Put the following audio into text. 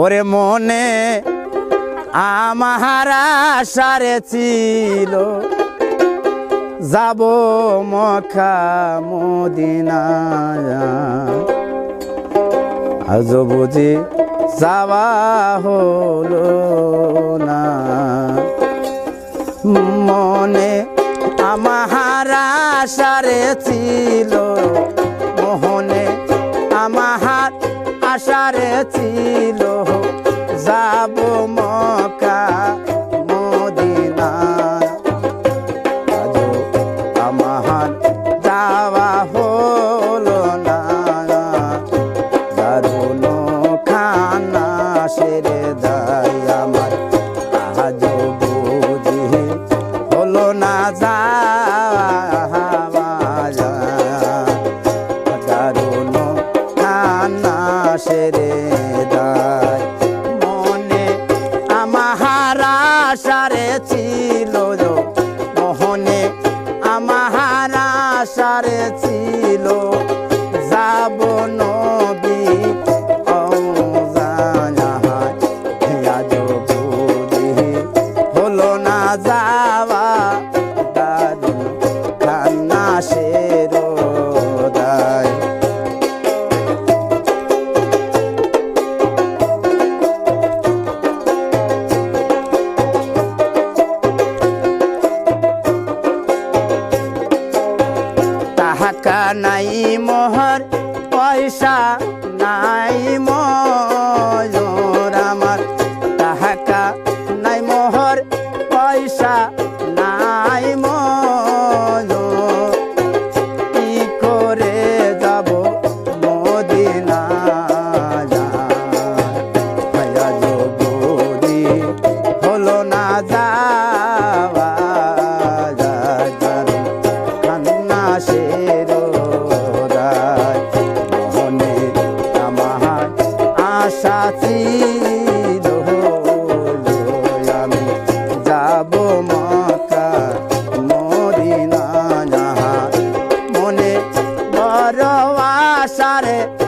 ওরে মনে আমার আশারে ছিল। যাব মদিনা আজ বুঝি যাওয়া হলো না। মনে আমার আশারে ছিল। মোহনে আমার আশারে ছিল। যাব নাই মোহর, পয়সা নাই মজুর আমার। টাকা নাই মোহর, পয়সা নাই মজুর। কি করে যাব মদিনা হলো না যাওয়া যায় বড় আশারে